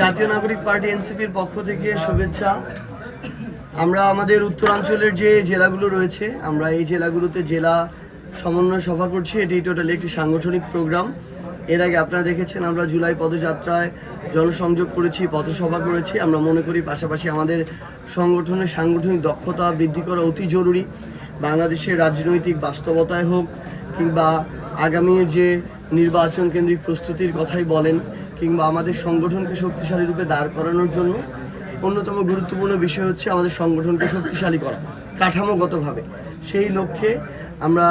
জাতীয় নাগরিক পার্টি এনসিপির পক্ষ থেকে শুভেচ্ছা। আমরা আমাদের উত্তরাঞ্চলের যে জেলাগুলো রয়েছে, আমরা এই জেলাগুলোতে জেলা সমন্বয় সভা করছি। এটি টোটালি একটি সাংগঠনিক প্রোগ্রাম। এর আগে আপনারা দেখেছেন, আমরা জুলাই পদযাত্রায় জনসংযোগ করেছি, পথসভা করেছি। আমরা মনে করি পাশাপাশি আমাদের সংগঠনের সাংগঠনিক দক্ষতা বৃদ্ধি করা অতি জরুরি। বাংলাদেশের রাজনৈতিক বাস্তবতায় হোক কিংবা আগামীর যে নির্বাচন কেন্দ্রিক প্রস্তুতির কথাই বলেন কিংবা আমাদের সংগঠনকে শক্তিশালী রূপে দাঁড় করানোর জন্য অন্যতম গুরুত্বপূর্ণ বিষয় হচ্ছে আমাদের সংগঠনকে শক্তিশালী করা, কাঠামোগতভাবে। সেই লক্ষ্যে আমরা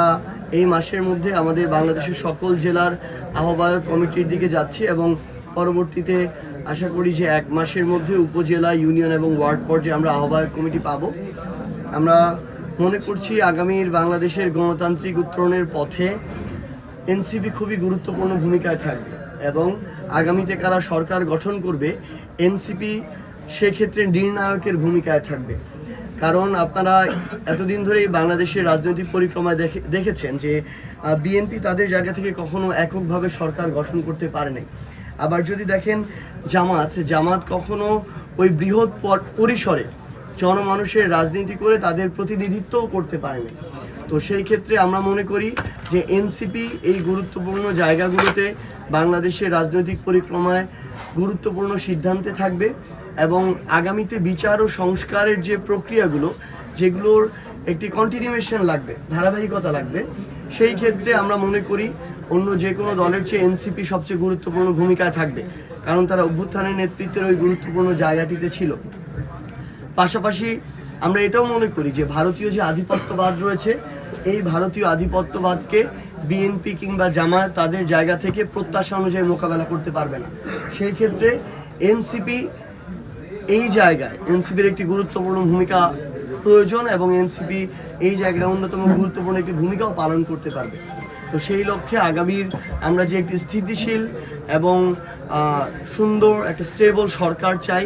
এই মাসের মধ্যে আমাদের বাংলাদেশের সকল জেলার আহ্বায়ক কমিটির দিকে যাচ্ছি এবং পরবর্তীতে আশা করি যে এক মাসের মধ্যে উপজেলা, ইউনিয়ন এবং ওয়ার্ড পর্যায়ে আমরা আহ্বায়ক কমিটি পাবো। আমরা মনে করছি আগামীর বাংলাদেশের গণতান্ত্রিক উত্তরণের পথে এনসিপি খুবই গুরুত্বপূর্ণ ভূমিকায় থাকবে। এবং আগামীতে কারা সরকার গঠন করবে, এনসিপি সেক্ষেত্রে নির্ণায়কের ভূমিকায় থাকবে। কারণ আপনারা এতদিন ধরেই বাংলাদেশের রাজনৈতিক পরিক্রমায় দেখে, দেখেছেন যে বিএনপি তাদের জায়গা থেকে কখনো এককভাবে সরকার গঠন করতে পারে নাই। আবার যদি দেখেন জামাত জামাত কখনো ওই বৃহৎ পর- পরিসরে জনমানুষের রাজনীতি করে তাদের প্রতিনিধিত্বও করতে পারেনি তো সেই ক্ষেত্রে আমরা মনে করি যে, এনসিপি এই গুরুত্বপূর্ণ জায়গাগুলোতে বাংলাদেশের রাজনৈতিক পরিক্রমায় গুরুত্বপূর্ণ সিদ্ধান্তে থাকবে এবং আগামীতে বিচার ও সংস্কারের যে প্রক্রিয়াগুলো, যেগুলোর একটি কন্টিনিউয়েশন লাগবে, ধারাবাহিকতা লাগবে, সেই ক্ষেত্রে আমরা মনে করি অন্য যে কোনো দলের চেয়ে এনসিপি সবচেয়ে গুরুত্বপূর্ণ ভূমিকায় থাকবে। কারণ তারা অভ্যুত্থানের নেতৃত্বের ওই গুরুত্বপূর্ণ জায়গাটিতে ছিল। পাশাপাশি আমরা এটাও মনে করি যে ভারতীয় যে আধিপত্যবাদ রয়েছে, এই ভারতীয় আধিপত্যবাদকে বিএনপি কিংবা জামায়াত তাদের জায়গা থেকে প্রত্যাশা অনুযায়ী মোকাবেলা করতে পারবে না। সেই ক্ষেত্রে এনসিপি এই জায়গায়, এনসিপির একটি গুরুত্বপূর্ণ ভূমিকা প্রয়োজন এবং এনসিপি এই জায়গায় অন্যতম গুরুত্বপূর্ণ একটি ভূমিকাও পালন করতে পারবে। তো সেই লক্ষ্যে আগামীর আমরা যে একটি স্থিতিশীল এবং সুন্দর একটা স্টেবল সরকার চাই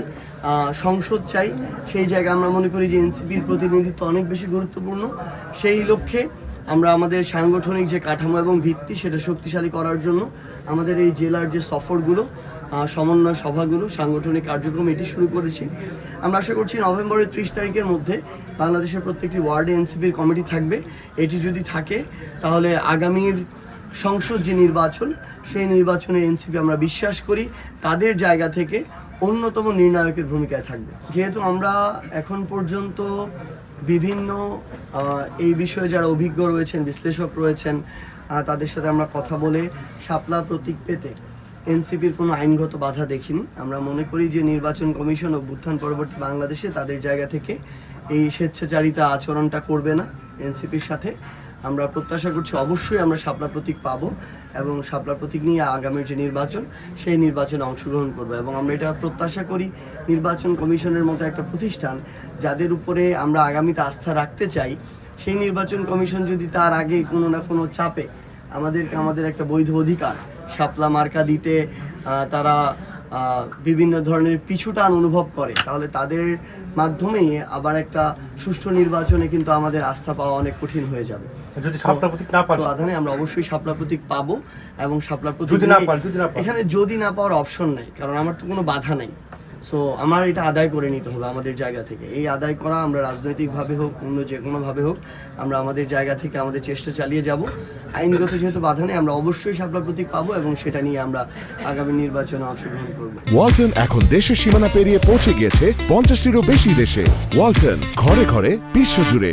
সংসদ চাই, সেই জায়গায় আমরা মনে করি যে এনসিপির প্রতিনিধিত্ব অনেক বেশি গুরুত্বপূর্ণ। সেই লক্ষ্যে আমরা আমাদের সাংগঠনিক যে কাঠামো এবং ভিত্তি, সেটা শক্তিশালী করার জন্য আমাদের এই জেলার যে সফরগুলো সমন্বয় সভাগুলো, সাংগঠনিক কার্যক্রম, এটি শুরু করেছি। আমরা আশা করছি নভেম্বরের ত্রিশ তারিখের মধ্যে বাংলাদেশের প্রত্যেকটি ওয়ার্ডে এনসিপির কমিটি থাকবে। এটি যদি থাকে, তাহলে আগামীর সংসদ যে নির্বাচন, সেই নির্বাচনে এনসিপি আমরা বিশ্বাস করি, তাদের জায়গা থেকে অন্যতম নির্ণায়কের ভূমিকায় থাকবে। যেহেতু আমরা এখন পর্যন্ত বিভিন্ন এই বিষয়ে যারা অভিজ্ঞ রয়েছেন, বিশ্লেষক রয়েছেন তাদের সাথে আমরা কথা বলে শাপলা প্রতীক পেতে এনসিপির কোনো আইনগত বাধা দেখিনি। আমরা মনে করি যে নির্বাচন কমিশন অভ্যুত্থান পরবর্তী বাংলাদেশে তাদের জায়গা থেকে এই স্বেচ্ছাচারিতা আচরণটা করবে না এনসিপির সাথে। আমরা প্রত্যাশা করছি অবশ্যই আমরা শাপলা প্রতীক পাবো এবং শাপলা প্রতীক নিয়ে আগামীর যে নির্বাচন, সেই নির্বাচনে অংশগ্রহণ করব এবং আমরা এটা প্রত্যাশা করি নির্বাচন কমিশনের মতো একটা প্রতিষ্ঠান যাদের উপরে আমরা আগামীতে আস্থা রাখতে চাই। সেই নির্বাচন কমিশন যদি তার আগে কোনো না কোনো চাপে আমাদেরকে আমাদের একটা বৈধ অধিকার, শাপলা মার্কা দিতে তারা বিভিন্ন ধরনের পিছুটান অনুভব করে তাহলে তাদের মাধ্যমেই আবার একটা সুষ্ঠু নির্বাচনে কিন্তু আমাদের আস্থা পাওয়া অনেক কঠিন হয়ে যাবে। যদি সাপটা প্রতীক না তো আধানে আমরা অবশ্যই সাপলা প্রতীক পাবো এবং শাপলা প্রতীক যদি না নিয়ে- যদি না এখানে যদি না পাওয়ার অপশন নাই কারণ আমার তো কোনো বাধা নাই। সো আমার এটা আদায় করে নিতে হবে আমাদের জায়গা থেকে। এই আদায় করা আমরা রাজনৈতিকভাবে হোক, অন্য যে কোনোভাবে হোক, আমরা আমাদের জায়গা থেকে আমাদের চেষ্টা চালিয়ে যাব। আইনগত যেহেতু বাধা নেই, আমরা অবশ্যই শাপলা প্রতীক পাবো এবং সেটা নিয়ে আমরা আগামী নির্বাচনে অংশগ্রহণ করব। ওয়ালটন এখন দেশের সীমানা পেরিয়ে পৌঁছে গিয়েছে পঞ্চাশটিরও বেশি দেশে। ওয়ালটন ঘরে ঘরে বিশ্বজুড়ে।